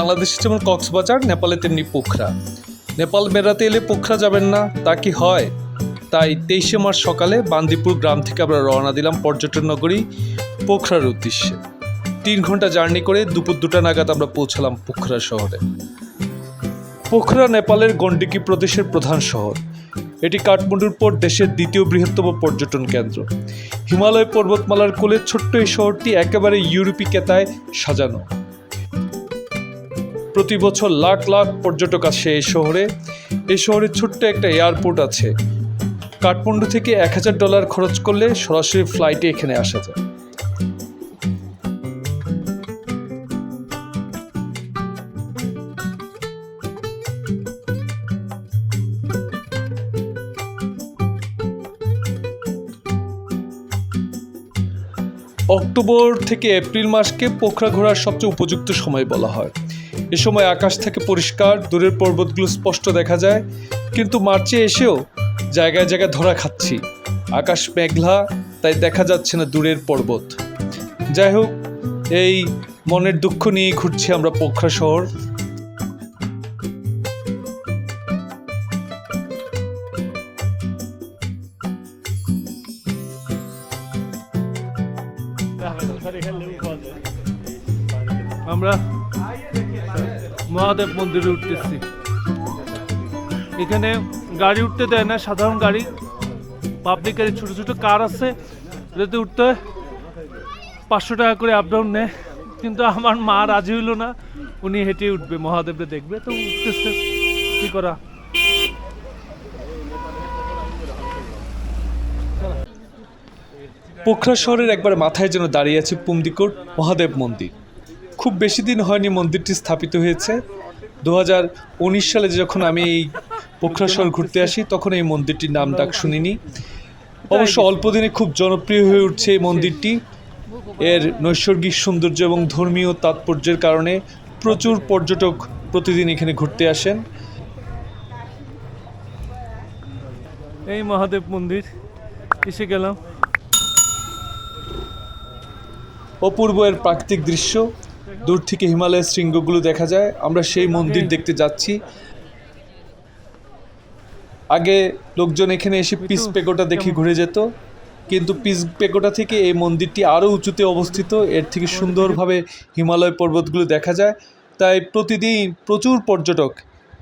বাংলাদেশে যেমন কক্সবাজার, নেপালে তেমনি পোখরা। নেপাল বেড়াতে এলে পোখরা যাবেন না, তা কি হয়? তাই তেইশে মার্চ সকালে বান্দিপুর গ্রাম থেকে আমরা রওনা দিলাম পর্যটন নগরী পোখরার উদ্দেশ্যে। তিন ঘণ্টা জার্নি করে দুপুর দুটা নাগাদ আমরা পৌঁছালাম পোখরা শহরে। পোখরা নেপালের গন্ডিকি প্রদেশের প্রধান শহর। এটি কাঠমান্ডুর পর দেশের দ্বিতীয় বৃহত্তম পর্যটন কেন্দ্র। হিমালয় পর্বতমালার কোলে ছোট্ট এই শহরটি একেবারে ইউরোপী কেতায় সাজানো। প্রতি বছর লাখ লাখ পর্যটক আসে এই শহরে। এই শহরে ছোট্ট একটা এয়ারপোর্ট আছে। কাঠমান্ডু থেকে এক হাজার ডলার খরচ করলে সরাসরি ফ্লাইটে এখানে আসা যায়। অক্টোবর থেকে এপ্রিল মাসকে পোখরা ঘোরার সবচেয়ে উপযুক্ত সময় বলা হয়। এ সময় আকাশ থেকে পরিষ্কার দূরের পর্বতগুলো স্পষ্ট দেখা যায়, কিন্তু মার্চে এসেও জায়গায় জায়গায় ধরা খাচ্ছি। আকাশ মেঘলা, তাই দেখা যাচ্ছে না দূরের পর্বত। যাই হোক, এই মনের দুঃখ নিয়ে ঘুরছি আমরা পোখরা শহর। মহাদেব মন্দিরে উঠতেছি। এখানে গাড়ি উঠতে দেয় না, সাধারণ গাড়ি। পাবলিক গাড়ি ছোটো ছোটো কার আছে এটাতে উঠতে পাঁচশো টাকা করে আপ ডাউন নেয়। কিন্তু আমার মা রাজি হইল না, উনি হেঁটে উঠবে মহাদেবকে দেখবে। তো উঠতেছে, কি করা? পোখরা শহরের একবার মাথায় যেন দাঁড়িয়ে আছে পুমদিকোট মহাদেব মন্দির। খুব বেশি দিন হয়নি মন্দিরটি স্থাপিত হয়েছে। দু হাজার উনিশ সালে যখন আমি এই পোখরা শহর ঘুরতে আসি তখন এই মন্দিরটির নাম ডাক শুনিনি। অবশ্য অল্প দিনে খুব জনপ্রিয় হয়ে উঠছে এই মন্দিরটি। এর নৈসর্গিক সৌন্দর্য এবং ধর্মীয় তাৎপর্যের কারণে প্রচুর পর্যটক প্রতিদিন এখানে ঘুরতে আসেন। এই মহাদেব মন্দির এসে গেলাম। অপূর্ব এর প্রাকৃতিক দৃশ্য। দূর থেকে হিমালয়ের শৃঙ্গগুলো দেখা যায়। আমরা সেই মন্দির দেখতে যাচ্ছি। আগে লোকজন এখানে এসে পিস পেকোটা দেখে ঘুরে যেত। কিন্তু পিস পেকোটা থেকে এই মন্দিরটি আরও উঁচুতে অবস্থিত। এর থেকে সুন্দরভাবে হিমালয় পর্বতগুলো দেখা যায়। তাই প্রতিদিন প্রচুর পর্যটক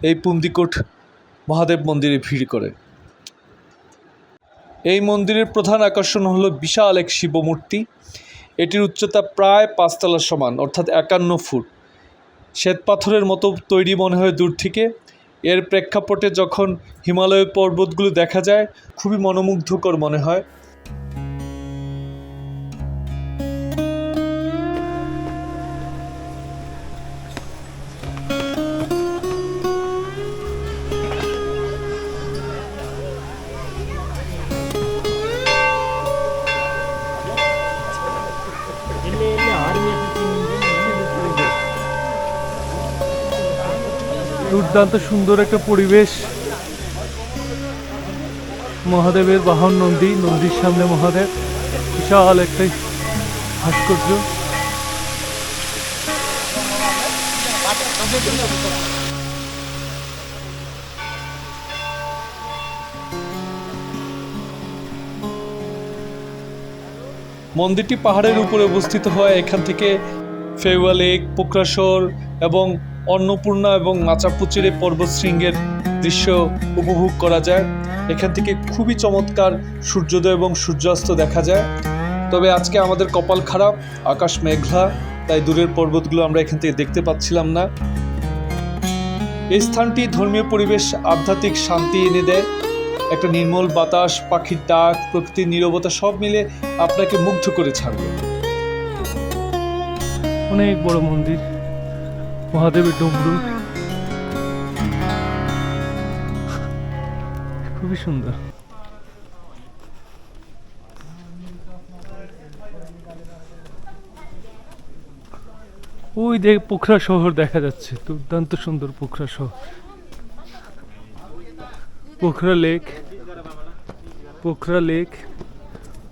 এই পুন্দিকোট মহাদেব মন্দিরে ভিড় করে। এই মন্দিরের প্রধান আকর্ষণ হলো বিশাল এক শিবমূর্তি। এটির উচ্চতা প্রায় পাঁচতলার সমান, অর্থাৎ একান্ন ফুট। শ্বেতপাথরের মতো তৈরি মনে হয় দূর থেকে। এর প্রেক্ষাপটে যখন হিমালয় পর্বতগুলো দেখা যায়, খুবই মনোমুগ্ধকর মনে হয়। দুর্দান্ত সুন্দর একটা পরিবেশ। মহাদেবের বাহন নন্দী, নন্দীর সামনে মহাদেব। বিশাল একটা ভাস্কর্য। মন্দিরটি পাহাড়ের উপরে অবস্থিত হয়। এখান থেকে ফেওয়া লেক পোকরাশর এবং অন্নপূর্ণা এবং মাচাপুচিরে পর্বত শৃঙ্গের দৃশ্য উপভোগ করা যায়। এখান থেকে খুবই চমৎকার সূর্যোদয় এবং সূর্যাস্ত দেখা যায়। তবে আজকে আমাদের কপাল খারাপ, আকাশ মেঘলা, তাই দূরের পর্বতগুলো আমরা এখান থেকে দেখতে পাচ্ছিলাম না। এই স্থানটি ধর্মীয় পরিবেশ, আধ্যাত্মিক শান্তি এনে দেয়। একটা নির্মল বাতাস, পাখির ডাক, প্রকৃতির নীরবতা সব মিলে আপনাকে মুগ্ধ করে ছাড়বে। অনেক বড় মন্দির। মহাদেবের ডমরু খুবই সুন্দর। ওই দেখ পোখরা শহর দেখা যাচ্ছে দুর্দান্ত সুন্দর পোখরা শহর। Pokhara lake Pokhara lake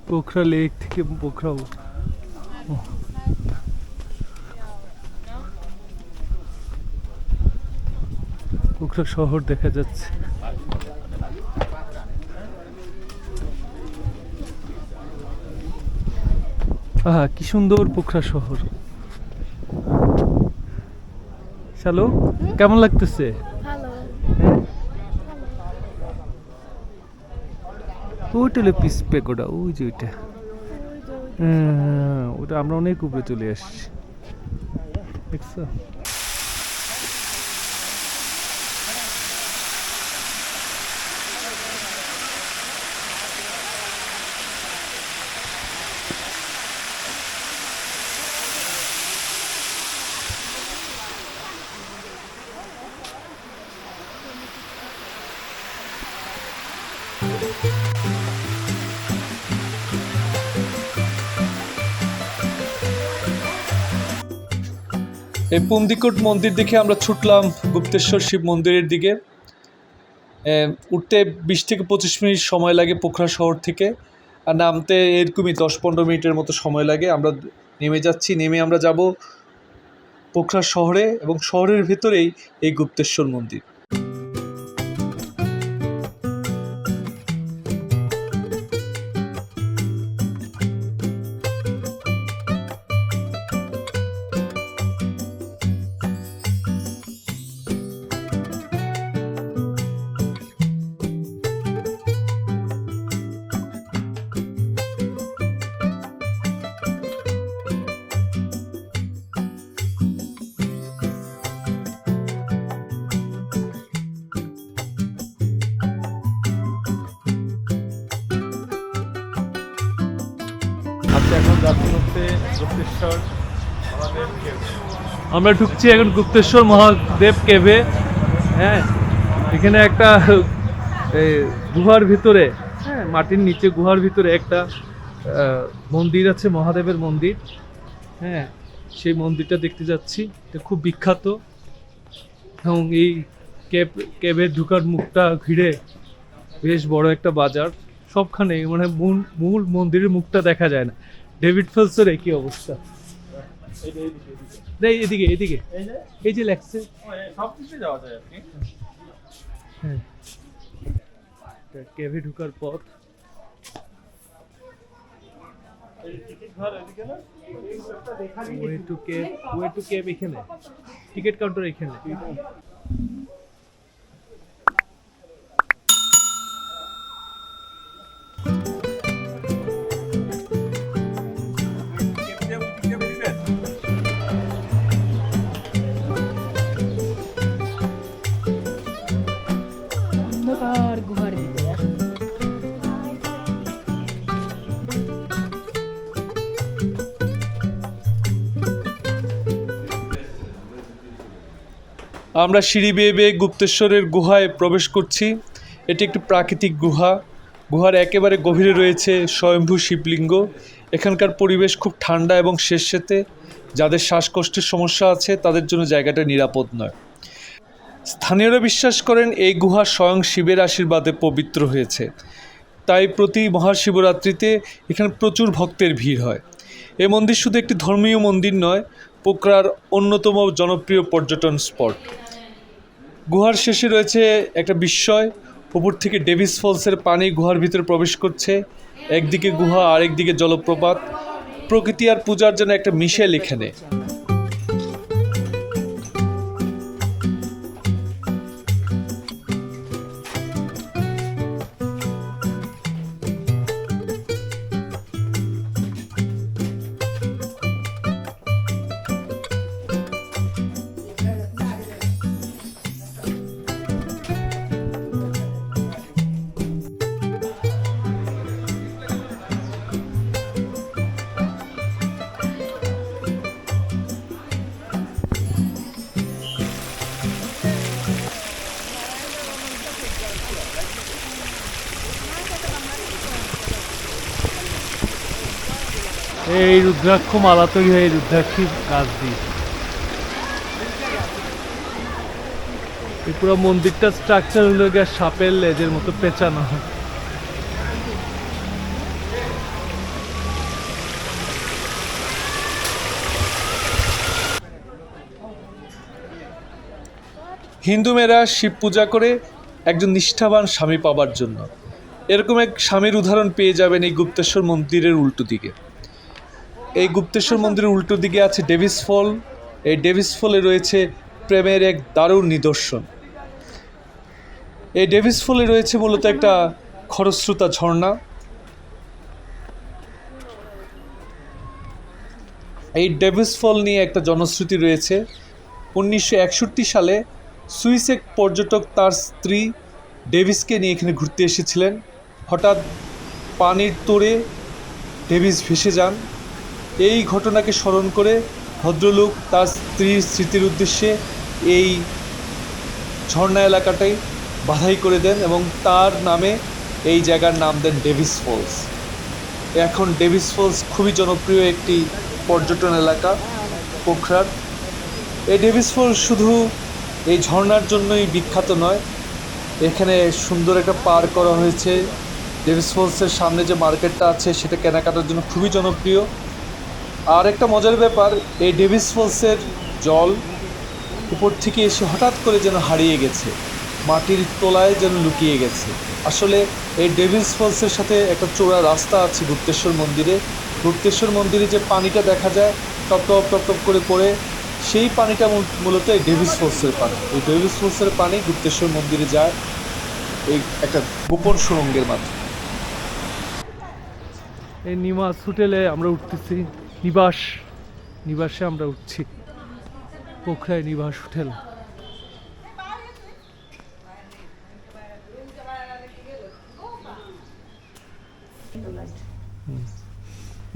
Pokhara lake থেকে পোখরা পুকুরা শহর দেখা যাচ্ছে। আহা কি সুন্দর পোখরা শহর। হ্যালো কেমন লাগতেছে? ভালো। ওইটা হলো পিস পেকোডা ওই যে ওইটা। হ্যাঁ, ওটা আমরা অনেক উপরে চলে আসছি। দেখছ? এই পুন্দিকোট মন্দির দেখে আমরা ছুটলাম গুপ্তেশ্বর শিব মন্দিরের দিকে। উঠতে বিশ থেকে পঁচিশ মিনিট সময় লাগে পোখরা শহর থেকে। আর নামতে এরকমই দশ পনেরো মিনিটের মতো সময় লাগে। আমরা নেমে যাচ্ছি, নেমে আমরা যাব পোখরা শহরে এবং শহরের ভেতরেই এই গুপ্তেশ্বর মন্দির। আমরা ঢুকছি এখন গুপ্তেশ্বর মহাদেব কেভে হ্যাঁ? এখানে একটা গুহার ভিতরে হ্যাঁ মাটির নিচে গুহার ভিতরে একটা মন্দির আছে, মহাদেবের মন্দির হ্যাঁ? সেই মন্দিরটা দেখতে যাচ্ছি, এটা খুব বিখ্যাত। এবং এই কেব কেবের ঢুকার মুখটা ঘিরে বেশ বড় একটা বাজার। সবখানে মানে মূল মূল মন্দিরের মুখটা দেখা যায় না। ডেভিড ফেলসের একই অবস্থা? এই এদিকে এদিকে এই যে লেখছে হ্যাঁ এটা কেভে ঢুকার পথ way to cave way to cave এখানে টিকিট কাউন্টার এখানে আমরা সিঁড়ি বেয়ে বেয়ে গুপ্তেশ্বরের গুহায় প্রবেশ করছি। এটি একটি প্রাকৃতিক গুহা। গুহার একেবারে গভীরে রয়েছে স্বয়ম্ভু শিবলিঙ্গ। এখানকার পরিবেশ খুব ঠান্ডা এবং শেষেতে। যাদের শ্বাসকষ্টের সমস্যা আছে, তাদের জন্য জায়গাটা নিরাপদ নয়। স্থানীয়রা বিশ্বাস করেন, এই গুহা স্বয়ং শিবের আশীর্বাদে পবিত্র হয়েছে। তাই প্রতি মহাশিবরাত্রিতে এখানে প্রচুর ভক্তের ভিড় হয়। এ মন্দির শুধু একটি ধর্মীয় মন্দির নয় পোকরার অন্যতম জনপ্রিয় পর্যটন স্পট। গুহার শেষে রয়েছে একটা বিস্ময়। উপর থেকে ডেভিস ফলসের পানি গুহার ভিতরে প্রবেশ করছে। একদিকে গুহা, আরেকদিকে জলপ্রপাত। প্রকৃতি আর পূজার জন্য একটা মিশেল এখানে। রুদ্রাক্ষ মালা তৈরি হয় রুদ্রাক্ষীর গাছ দিয়ে। এই পুরো মন্দিরটা স্ট্রাকচার হলো গিয়ে সাপের লেজের মতো পেঁচানো। হয় হিন্দু মেয়েরা শিব পূজা করে একজন নিষ্ঠাবান স্বামী পাবার জন্য। এরকম এক স্বামীর উদাহরণ পেয়ে যাবেন এই গুপ্তেশ্বর মন্দিরের উল্টো দিকে। এই গুপ্তেশ্বর মন্দিরের উল্টো দিকে আছে ডেভিস ফল। এই ডেভিস ফলে রয়েছে প্রেমের এক দারুণ নিদর্শন। এই ডেভিস ফলে রয়েছে মূলত একটা খরস্রোতা ঝর্ণা। এই ডেভিস ফল নিয়ে একটা জনশ্রুতি রয়েছে। উনিশশো একষট্টি সালে সুইস এক পর্যটক তার স্ত্রী ডেভিসকে নিয়ে এখানে ঘুরতে এসেছিলেন। হঠাৎ পানির তোড়ে ডেভিস ভেসে যান। এই ঘটনাকে স্মরণ করে ভদ্রলোক তার স্ত্রীর স্মৃতির উদ্দেশ্যে এই ঝর্ণা এলাকাটাই বাধাই করে দেন এবং তার নামে এই জায়গার নাম দেন ডেভিস ফলস। এখন ডেভিস ফলস খুবই জনপ্রিয় একটি পর্যটন এলাকা, পোখরার। এই ডেভিস ফলস শুধু এই ঝর্ণার জন্যই বিখ্যাত নয়, এখানে সুন্দর একটা পার্ক করা হয়েছে। ডেভিস ফলসের সামনে যে মার্কেটটা আছে, সেটা কেনাকাটার জন্য খুবই জনপ্রিয়। আর একটা মজার ব্যাপার, এই ডেভিস ফলসের জল উপর থেকে এসে হঠাৎ করে যেন হারিয়ে গেছে, মাটির তলায় যেন লুকিয়ে গেছে। আসলে এই ডেভিস ফলসের সাথে একটা চোরা রাস্তা আছে গুপ্তেশ্বর মন্দিরে। গুপ্তেশ্বর মন্দিরে যে পানিটা দেখা যায়, টপ টপ টপ টপ করে পড়ে, সেই পানিটা মূল- মূলত এই ডেভিস ফলসের পানি। এই ডেভিস ফলসের পানি গুপ্তেশ্বর মন্দিরে যায়, এই একটা গোপন সুরঙ্গের মাধ্যমে। এই নিমাস হোটেলে আমরা উঠতেছি। নিবাস, নিবাসে আমরা উঠছি। পোখরায় নিবাস হোটেল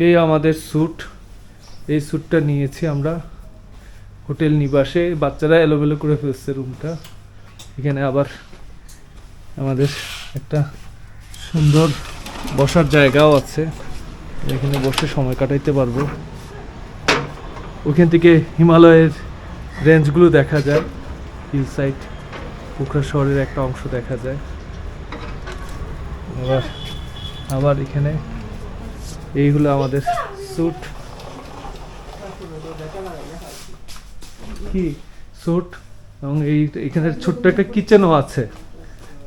এই আমাদের স্যুট। এই স্যুটটা নিয়েছি আমরা। হোটেল নিবাসে। বাচ্চারা এলোমেলো করে ফেলছে রুমটা। এখানে আবার আমাদের একটা সুন্দর বসার জায়গাও আছে। এখানে বসে সময় কাটাইতে পারব। ওখান থেকে হিমালয়ের রেঞ্জগুলো দেখা যায়। হিল সাইড পোখরা শহরের একটা অংশ দেখা যায়। আবার আবার এখানে এইগুলো আমাদের স্যুট কি? স্যুট এবং এই এখানে ছোট্ট একটা কিচেনও আছে।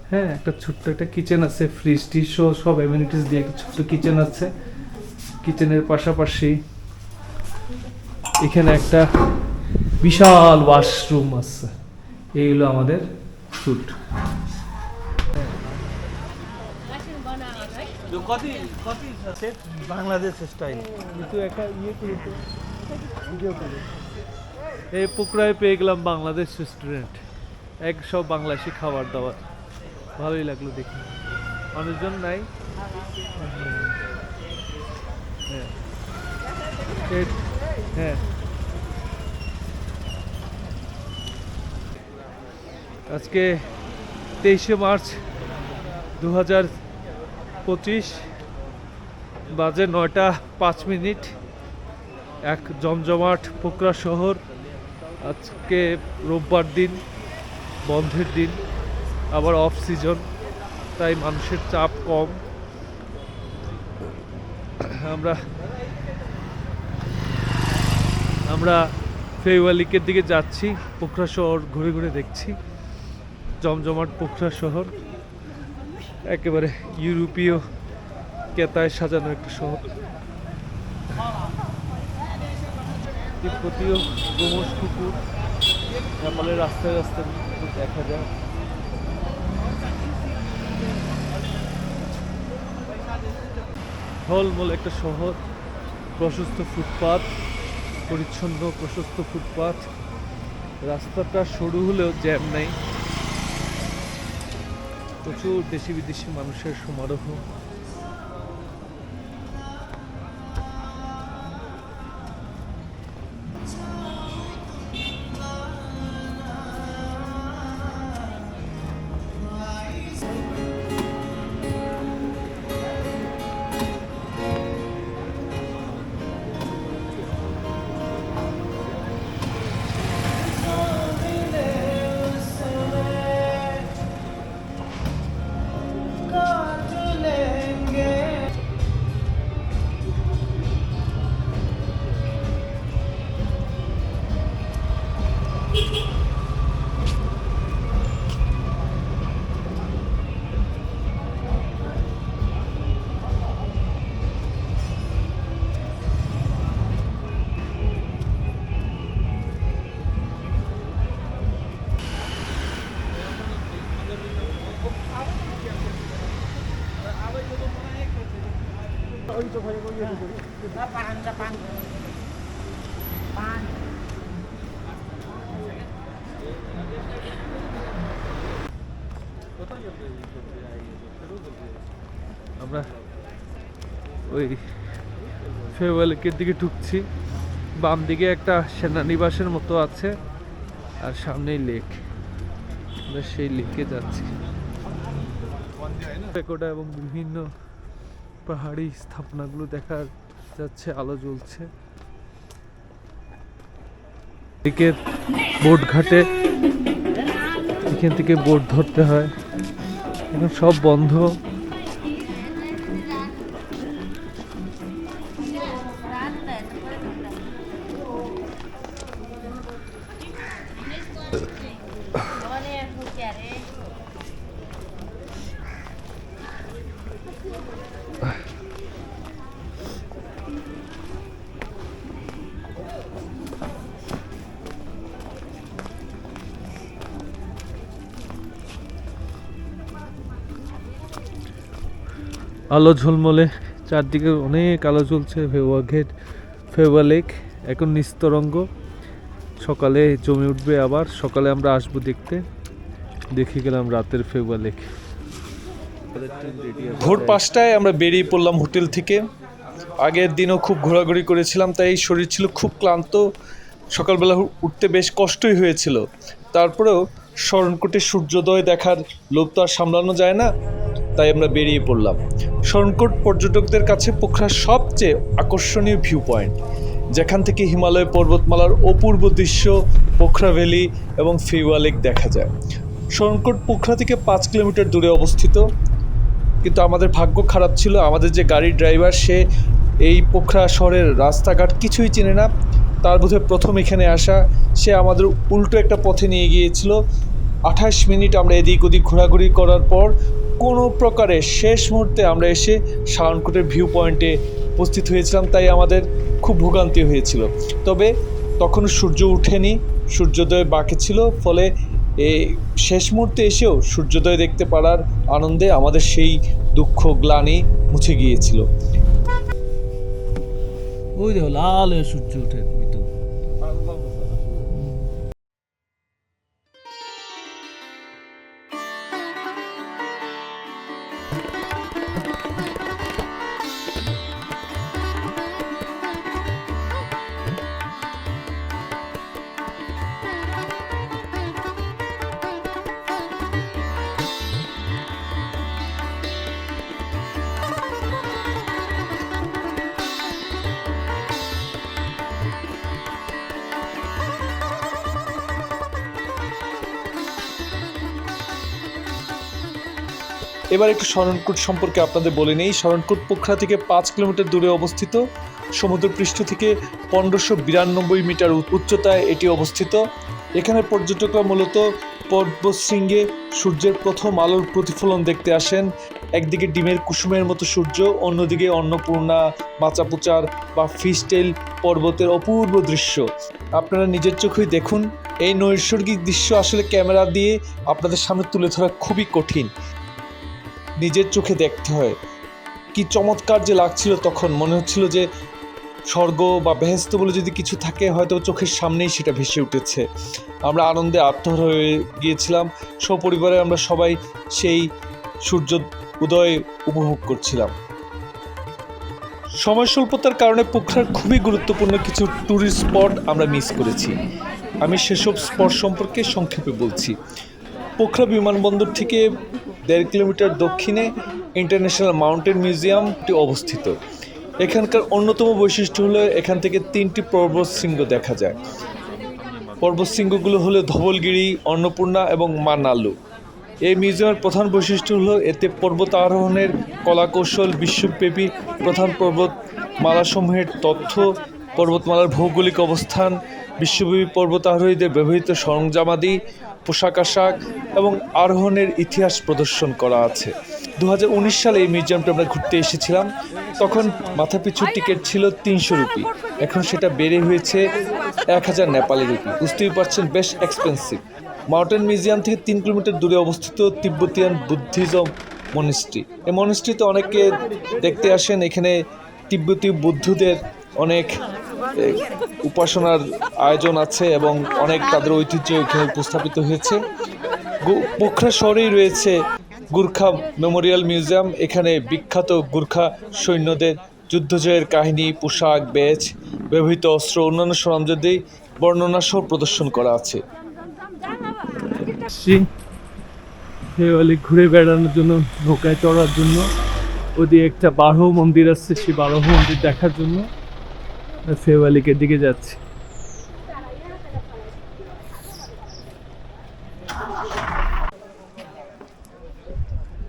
হ্যাঁ একটা ছোট্ট একটা কিচেন আছে ফ্রিজ টিজ সব অ্যামিনিটিস দিয়ে একটা ছোট্ট কিচেন আছে। কিচেনের পাশাপাশি এখানে একটা বিশাল ওয়াশরুম আছে। এইগুলো আমাদের স্যুট বাংলাদেশ স্টাইল কিন্তু একটা ইয়ে এই পুকুরায় পেয়ে গেলাম বাংলাদেশ রেস্টুরেন্ট এক সব বাংলাদেশি খাবার দাবার। ভালোই লাগল দেখি। মানুষজন নাই। হ্যাঁ আজকে তেইশে মার্চ দু হাজার পঁচিশ বাজে নয়টা পাঁচ মিনিট, এক জমজমাট পোকরা শহর। আজকে রোববার দিন, বন্ধের দিন, আবার অফ সিজন তাই মানুষের চাপ কম। আমরা আমরা ফেওয়ালিকের দিকে যাচ্ছি, পোখরা শহর ঘুরে ঘুরে দেখছি, জমজমাট পোখরা শহর, একেবারে ইউরোপীয় কেতায় সাজানো একটা শহর। তিব্বতীয় গোমস কুকুর, নেপালের রাস্তায় রাস্তায় দেখা যায়। ঢলমল একটা শহর, প্রশস্ত ফুটপাথ পরিচ্ছন্ন, প্রশস্ত ফুটপাথ রাস্তাটা সরু হলেও জ্যাম নেই। প্রচুর দেশি বিদেশি মানুষের সমারোহ। আমরা ওই ফেওয়ালেকের দিকে ঢুকছি। বাম দিকে একটা সেনানিবাসের মতো আছে আর সামনেই লেক। আমরা সেই লেকে যাচ্ছি। এবং বিভিন্ন পাহাড়ি স্থাপনাগুলো দেখা যাচ্ছে, আলো জ্বলছে। এদিকে বোট ঘাটে এখান থেকে বোট ধরতে হয়। এখন সব বন্ধ। আলো ঝলমলে, চারদিকে অনেক আলো জ্বলছে ফেওয়া ঘেট ফেওয়া লেক, এখন নিস্তরঙ্গ। সকালে জমে উঠবে আবার, সকালে আমরা আসব দেখতে। দেখে গেলাম রাতের ফেওয়া লেক। ভোর পাঁচটায় আমরা বেরিয়ে পড়লাম হোটেল থেকে। আগের দিনও খুব ঘোরাঘুরি করেছিলাম, তাই শরীর ছিল খুব ক্লান্ত। সকালবেলা উঠতে বেশ কষ্টই হয়েছিল। তারপরেও শরণকোটে সূর্যোদয় দেখার লোভ তো আর সামলানো যায় না। তাই আমরা বেরিয়ে পড়লাম। শরণকোট পর্যটকদের কাছে পোখরার সবচেয়ে আকর্ষণীয় ভিউ পয়েন্ট যেখান থেকে হিমালয় পর্বতমালার অপূর্ব দৃশ্য, পোখরা ভ্যালি এবং ফেওয়া লেক দেখা যায়। শরণকোট পোখরা থেকে পাঁচ কিলোমিটার দূরে অবস্থিত। কিন্তু আমাদের ভাগ্য খারাপ ছিল, আমাদের যে গাড়ির ড্রাইভার সে এই পোখরা শহরের রাস্তাঘাট কিছুই চেনে না। তার বোধহয় প্রথম এখানে আসা। সে আমাদের উল্টো একটা পথে নিয়ে গিয়েছিল। আঠাশ মিনিট আমরা এদিক ওদিক ঘোরাঘুরি করার পর কোনো প্রকারে শেষ মুহূর্তে আমরা এসে শাওনকোটের ভিউ পয়েন্টে উপস্থিত হয়েছিলাম, তাই আমাদের খুব ভোগান্তি হয়েছিল। তবে তখন সূর্য ওঠেনি সূর্যোদয় বাকি ছিল, ফলে এই শেষ মুহূর্তে এসেও সূর্যোদয় দেখতে পারার আনন্দে আমাদের সেই দুঃখ, গ্লানি মুছে গিয়েছিল। ওই দেখো, লাল সূর্য ওঠে এবার একটু শরণকূট সম্পর্কে আপনাদের বলে নেই। শরণকূট পোখরা থেকে পাঁচ কিলোমিটার দূরে অবস্থিত। সমুদ্রপৃষ্ঠ থেকে পনেরোশো বিরানব্বই মিটার উচ্চতায় এটি অবস্থিত। এখানে পর্যটকরা মূলত পর্বতশৃঙ্গে সূর্যের প্রথম আলোর প্রতিফলন দেখতে আসেন। একদিকে ডিমের কুসুমের মতো সূর্য, অন্যদিকে অন্নপূর্ণা মাচাপুচার বা ফিস্টেল পর্বতের অপূর্ব দৃশ্য। আপনারা নিজের চোখেই দেখুন। এই নৈসর্গিক দৃশ্য আসলে ক্যামেরা দিয়ে আপনাদের সামনে তুলে ধরা খুবই কঠিন। নিজের চোখে দেখতে হয়। কি চমৎকার যে লাগছিল তখন। মনে হচ্ছিল যে স্বর্গ বা বেহেস্ত বলে যদি কিছু থাকে, হয়তো চোখের সামনেই সেটা ভেসে উঠেছে। আমরা আনন্দে আত্মহর হয়ে গিয়েছিলাম। সপরিবারে আমরা সবাই সেই সূর্য উদয় উপভোগ করছিলাম। সময় স্বল্পতার কারণে পোখরার খুবই গুরুত্বপূর্ণ কিছু ট্যুরিস্ট স্পট আমরা মিস করেছি। আমি সেসব স্পট সম্পর্কে সংক্ষেপে বলছি। পোখরা বিমানবন্দর থেকে দেড় কিলোমিটার দক্ষিণে ইন্টারন্যাশনাল মাউন্টেন মিউজিয়ামটি অবস্থিত। এখানকার অন্যতম বৈশিষ্ট্য হলো এখান থেকে তিনটি পর্বত শৃঙ্গ দেখা যায়। পর্বত শৃঙ্গগুলো হলো ধবলগিরি, অন্নপূর্ণা এবং মানালু। এই মিউজিয়ামের প্রধান বৈশিষ্ট্য হলো এতে পর্বত আরোহণের কলাকৌশল, বিশ্বব্যাপী প্রধান পর্বত মালাসমূহের তথ্য, পর্বতমালার ভৌগোলিক অবস্থান, বিশ্বব্যাপী পর্বত আরোহীদের ব্যবহৃত সরঞ্জামাদি পোশাক আশাক এবং আরোহণের ইতিহাস প্রদর্শন করা আছে। দু হাজার উনিশ সালে এই মিউজিয়ামটা আমরা ঘুরতে এসেছিলাম। তখন মাথাপিছু টিকিট ছিল তিনশো রুপি। এখন সেটা বেড়ে হয়েছে এক হাজার নেপালি রুপি। বুঝতেই পারছেন, বেশ এক্সপেন্সিভ মাউন্টেন মিউজিয়াম থেকে তিন কিলোমিটার দূরে অবস্থিত তিব্বতিয়ান বুদ্ধিজম মনিস্ট্রি এই মনিস্ট্রিতে অনেকে দেখতে আসেন, এখানে তিব্বতী বুদ্ধদের অনেক উপাসনার আয়োজন আছে এবং অনেক তাদের ঐতিহ্য এখানে উপস্থাপিত হয়েছে। পোখরা শহরেই রয়েছে গুর্খা মেমোরিয়াল মিউজিয়াম। এখানে বিখ্যাত গুর্খা সৈন্যদের যুদ্ধজয়ের কাহিনী, পোশাক বেচ ব্যবহৃত অস্ত্র, অন্যান্য সরঞ্জাম বর্ণনা সহ প্রদর্শন করা আছে। দেওয়ালি ঘুরে বেড়ানোর জন্য, নৌকায় চড়ার জন্য। ওদিকে একটা বারহ মন্দির আছে, সেই বারহ মন্দির দেখার জন্য। ফেওয়ালিকের দিকে যাচ্ছি।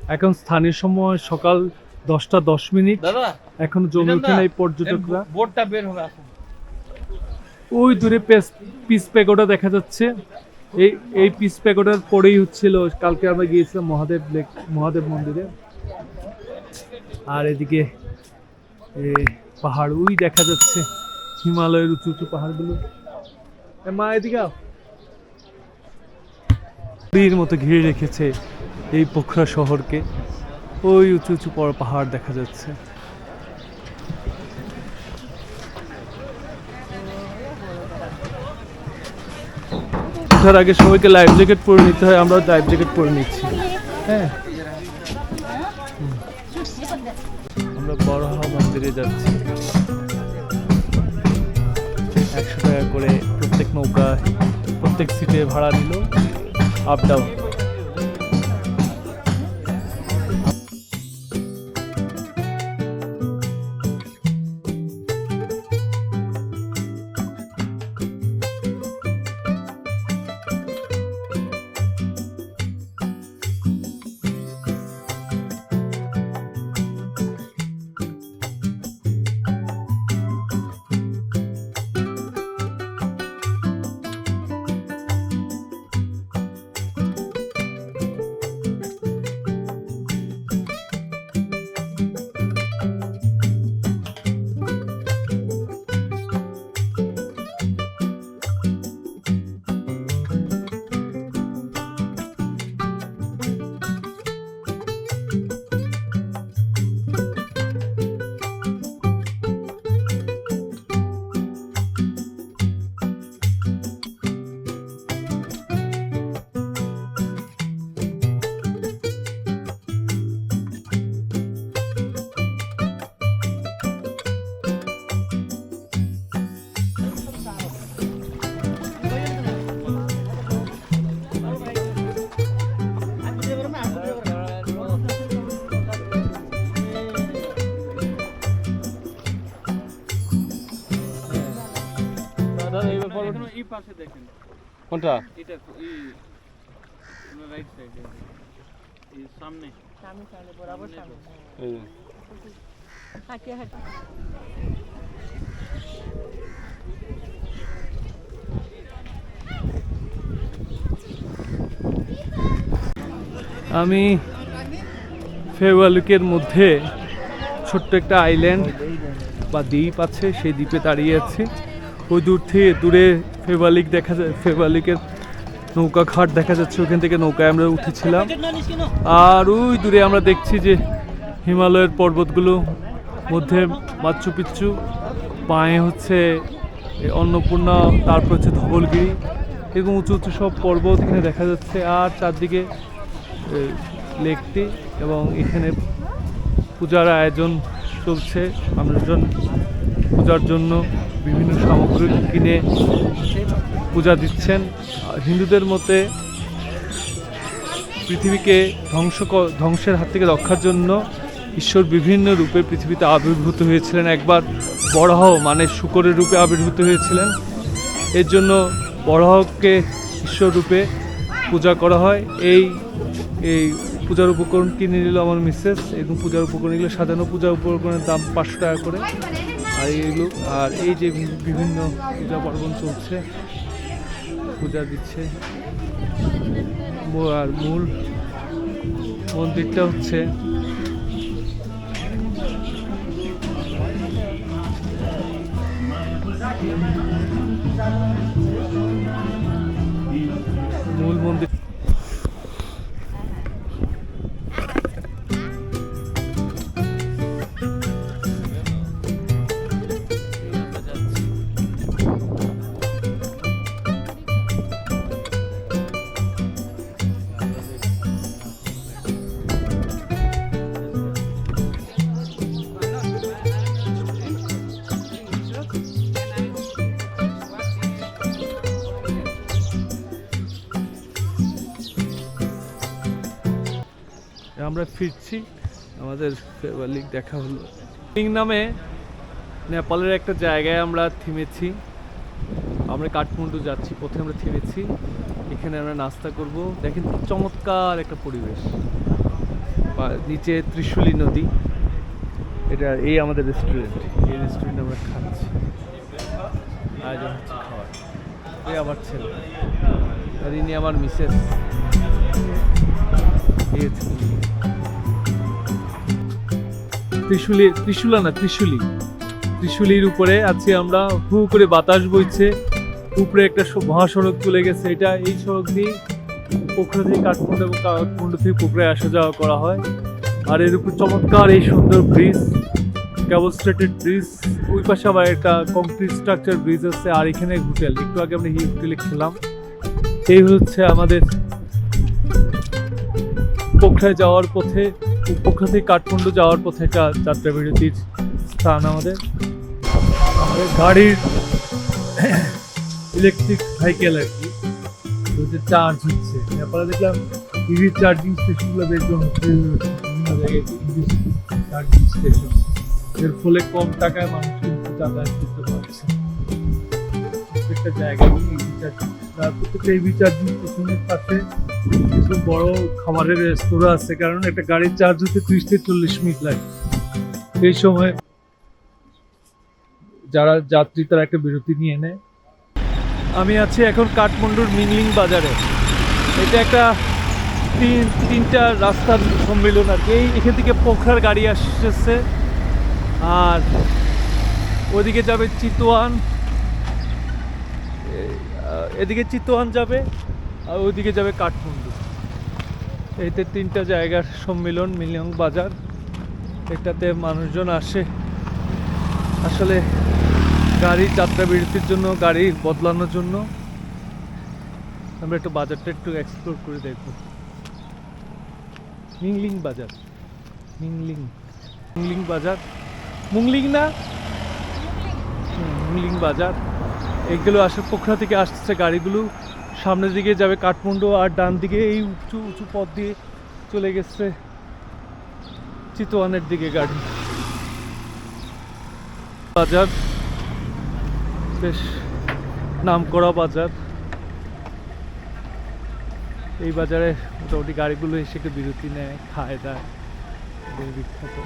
এখন স্থানীয় সময় সকাল দশটা দশ মিনিট। এখন জমে ওঠে নাই পর্যটকরা। বোর্ডটা বের হবে ওই দূরে পেস- প্যাগোডা দেখা যাচ্ছে। এই এই পিস প্যাগোডার পরেই হচ্ছিল কালকে আমরা গিয়েছিলাম মহাদেব লেক মহাদেব মন্দিরে। আর এদিকে পাহাড় ওই দেখা যাচ্ছে। হিমালয়ের উঁচু উঁচু পাহাড়গুলো। মা এদিকে। মতো ঘিরে রেখেছে এই পোখরা শহরকে। ওই উঁচু উঁচু বড় পাহাড় দেখা যাচ্ছে। ওঠার আগে সবাইকে লাইফ জ্যাকেট পরে নিতে হয় আমরা লাইফ জ্যাকেট পরে নিচ্ছি। হ্যাঁ। হুম। আমরা বড়হা মন্দিরে যাচ্ছি। প্রত্যেক নৌকা প্রত্যেক সিটে ভাড়া নিল আপ ডাউন এই পাশে দেখেন। কোনটা? এটা এই রাইট সাইডে এই সামনে। সামনে সামনে বরাবর সামনে হাঁটে হাঁটে। আমি ফেওয়ালুকের মধ্যে ছোট্ট একটা আইল্যান্ড বা দ্বীপ আছে সেই দ্বীপে দাঁড়িয়ে আছি। ওই দূর থেকে দূরে ফেওয়ালিক দেখা যায় ফেওয়ালিকের নৌকা ঘাট দেখা যাচ্ছে। ওখান থেকে নৌকায় আমরা উঠেছিলাম। আর ওই দূরে আমরা দেখছি যে হিমালয়ের পর্বতগুলো মধ্যে মাচ্চু পিচ্ছু। পায়ে হচ্ছে অন্নপূর্ণা, তারপর হচ্ছে ধবলগিরি এরকম উঁচু উঁচু সব পর্বত এখানে দেখা যাচ্ছে। আর চারদিকে লেকটি এবং এখানে পূজার আয়োজন চলছে। মানুষজন পূজার জন্য বিভিন্ন সামগ্রী কিনে পূজা দিচ্ছেন। হিন্দুদের মতে পৃথিবীকে ধ্বংস ধ্বংসের হাত থেকে রক্ষার জন্য ঈশ্বর বিভিন্ন রূপে পৃথিবীতে আবির্ভূত হয়েছিলেন। একবার বরাহ মানে শুকরের রূপে আবির্ভূত হয়েছিলেন। এর জন্য বরাহকে ঈশ্বর রূপে পূজা করা হয়। এই এই পূজার উপকরণ কিনে নিল আমার মিসেস এবং পূজার উপকরণ এগুলো সাজানো। পূজার উপকরণের দাম পাঁচশো টাকা করে। আর এইগুলো আর এই যে বিভিন্ন পূজা পার্বণ চলছে, পূজা দিচ্ছে। আর মূল মন্দিরটা হচ্ছে মূল আমরা ফিরছি। আমাদের ফেভার দেখা হলো। লিগ নামে নেপালের একটা জায়গায় আমরা থেমেছি। আমরা কাঠমান্ডু যাচ্ছি পথে আমরা থেমেছি। এখানে আমরা নাস্তা করব। দেখেন কি চমৎকার একটা পরিবেশ। নিচে ত্রিশুলি নদী। এটা এই আমাদের রেস্টুরেন্ট এই রেস্টুরেন্টে আমরা খাচ্ছি। আয়োজন হচ্ছে খাওয়ার। এই আমার ছেলে। আর ইনি আমার মিসেস এই। ত্রিশুলি ত্রিশুলা না, ত্রিশুলি। ত্রিশুলির উপরে আছি আমরা। হু করে বাতাস বইছে। উপরে একটা মহাসড়ক চলে গেছে। এটা এই সড়ক দিয়ে পোখরা থেকে কাঠমান্ডু এবং কাঠমান্ডু থেকে পোখরায় আসা যাওয়া করা হয়। আর এর উপর চমৎকার এই সুন্দর ব্রিজ কেবল স্ট্রেটেড ব্রিজ। ওই পাশে আবার একটা কংক্রিট স্ট্রাকচার ব্রিজ আছে, আর এখানে হোটেল। একটু আগে আমরা হোটেলে খেলাম। এই হচ্ছে আমাদের পোখরায় যাওয়ার পথে পোখরা থেকে কাঠমান্ডু যাওয়ার পথে একটা যাত্রা বিরতির স্থান আমাদের। আমাদের গাড়ির ইলেকট্রিক সাইকেল আর কি। চার্জ হচ্ছে। নেপালে দেখলাম ইভি চার্জিং স্টেশনগুলো বেশ জনপ্রিয় বিভিন্ন জায়গায় চার্জিং স্টেশনের ফলে কম টাকায় মানুষ কিন্তু যাতায়াত করতে পারছে। প্রত্যেকটা জায়গায় ইভি চার্জিং প্রত্যেকটা ইভি চার্জিং স্টেশনের পাশে কিছু বড় খাবারের রেস্তোরাঁ আছে, কারণ একটা গাড়ির চার্জ হতে ত্রিশ থেকে চল্লিশ মিনিট লাগে। এই সময় যারা যাত্রী, তারা একটা বিরতি নিয়ে নেয়। আমি আছি এখন কাঠমান্ডুর মিংলিং বাজারে। এটা একটা তিন, তিনটা রাস্তার সম্মিলন আর এই এখান থেকে পোখরার গাড়ি আসছে। আর ওদিকে যাবে চিতোয়ান। এদিকে চিতোয়ান যাবে। আর ওইদিকে যাবে কাঠমান্ডু। এইতে তিনটা জায়গার সম্মিলন মিলিয়ং বাজার। এটাতে মানুষজন আসে। আসলে গাড়ির যাত্রা বিরতির জন্য গাড়ি বদলানোর জন্য আমরা একটু বাজারটা একটু এক্সপ্লোর করে দেখব। মিংলিং বাজার। মিংলিং। মুংলিং বাজার। মুংলিং না? মুংলিং বাজার। এগুলো আসে পোখরা থেকে আসছে গাড়িগুলো। সামনের দিকে যাবে কাঠমান্ডু আর ডান দিকে এই উঁচু উঁচু পথ দিয়ে চলে গেছে চিতোয়ানের দিকে গাড়ি। বাজার, বেশ নামকরা বাজার। এই বাজারে মোটামুটি গাড়িগুলো এসে বিরতি নেয়, খায়, দায়। বিখ্যাত।